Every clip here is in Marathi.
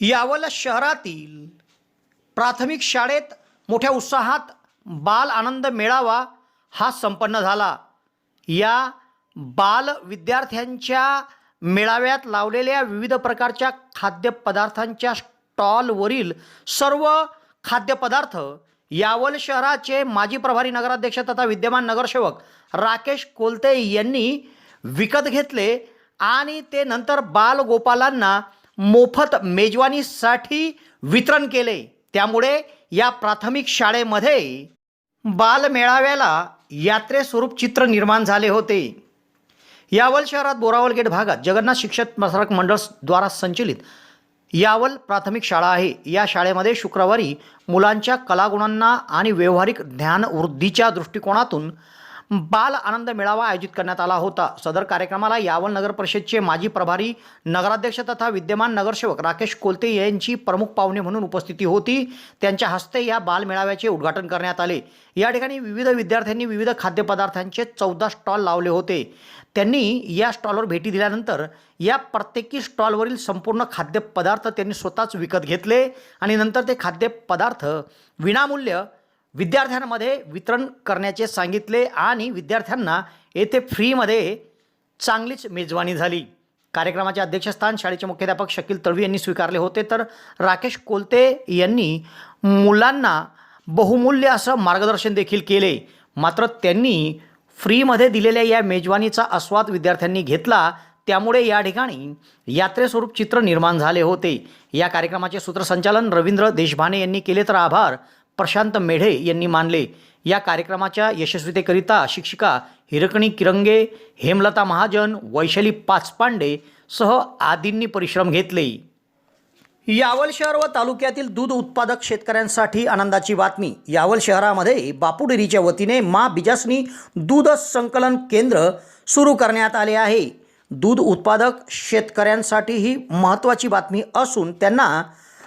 यावल शहरातील प्राथमिक शाळेत मोठ्या उत्साहात बाल आनंद मेळावा हा संपन्न झाला. या बाल विद्यार्थ्यांच्या मेळाव्यात लावलेल्या विविध प्रकारच्या खाद्यपदार्थांच्या स्टॉलवरील सर्व खाद्यपदार्थ यावल शहराचे माजी प्रभारी नगराध्यक्ष तथा विद्यमान नगरसेवक राकेश कोलते यांनी विकत घेतले आणि ते नंतर बालगोपालांना मोफत मेजवानीसाठी वितरण केले. त्यामुळे या प्राथमिक शाळेमध्ये बालमेळाव्याला यात्रेस्वरूप चित्र निर्माण झाले होते. यावल शहरात बोरावल गेट भागात जगन्नाथ शिक्षक प्रसारक मंडळद्वारा संचलित यावल प्राथमिक शाळा आहे. या शाळेमध्ये शुक्रवारी मुलांच्या कलागुणांना आणि व्यावहारिक ज्ञानवृद्धीच्या दृष्टिकोनातून बाल आनंद मेळावा आयोजित करण्यात आला होता. सदर कार्यक्रमाला यावल नगर परिषदचे माजी प्रभारी नगराध्यक्ष तथा विद्यमान नगरसेवक राकेश कोलते यांची प्रमुख पाहुणे म्हणून उपस्थिती होती. त्यांच्या हस्ते या बाल मेळाव्याचे उद्घाटन करण्यात आले. या ठिकाणी विविध विद्यार्थ्यांनी विविध खाद्यपदार्थांचे चौदा स्टॉल लावले होते. त्यांनी या स्टॉलवर भेटी दिल्यानंतर या प्रत्येकी स्टॉलवरील संपूर्ण खाद्यपदार्थ त्यांनी स्वतःच विकत घेतले आणि नंतर ते खाद्यपदार्थ विनामूल्य विद्यार्थ्यांमध्ये वितरण करण्याचे सांगितले आणि विद्यार्थ्यांना येथे फ्रीमध्ये चांगलीच मेजवानी झाली. कार्यक्रमाचे अध्यक्षस्थान शाळेचे मुख्याध्यापक शकील तळवी यांनी स्वीकारले होते. तर राकेश कोलते यांनी मुलांना बहुमूल्य असं मार्गदर्शन देखील केले. मात्र त्यांनी फ्रीमध्ये दिलेल्या या मेजवानीचा आस्वाद विद्यार्थ्यांनी घेतला. त्यामुळे या ठिकाणी यात्रेस्वरूप चित्र निर्माण झाले होते. या कार्यक्रमाचे सूत्रसंचालन रवींद्र देशभाने यांनी केले. तर आभार. प्रशांत मेढे यांनी मानले. या कार्यक्रमाच्या यशस्वीतेकरिता शिक्षिका हिरकणी किरंगे हेमलता महाजन वैशाली पाचपांडे सह आदींनी परिश्रम घेतले. यावल शहर व तालुक्यातील दूध उत्पादक शेतकऱ्यांसाठी आनंदाची बातमी. यावल शहरामध्ये बापूडेरीच्या वतीने मा बिजासनी दूध संकलन केंद्र सुरू करण्यात आले आहे. दूध उत्पादक शेतकऱ्यांसाठी ही महत्त्वाची बातमी असून त्यांना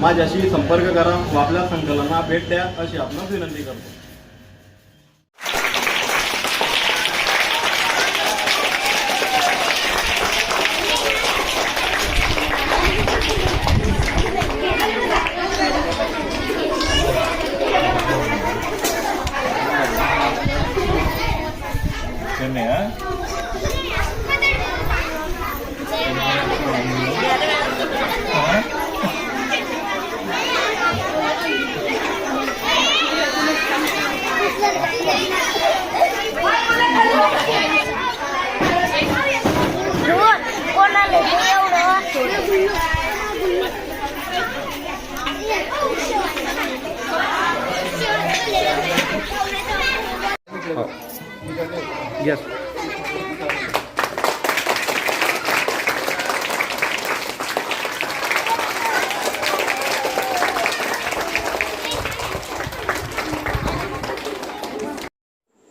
माझ्याशी संपर्क करा व आपल्या संकलना भेट द्या अशी आपण विनंती करतो. 对，我那是牛呢。哦，yes。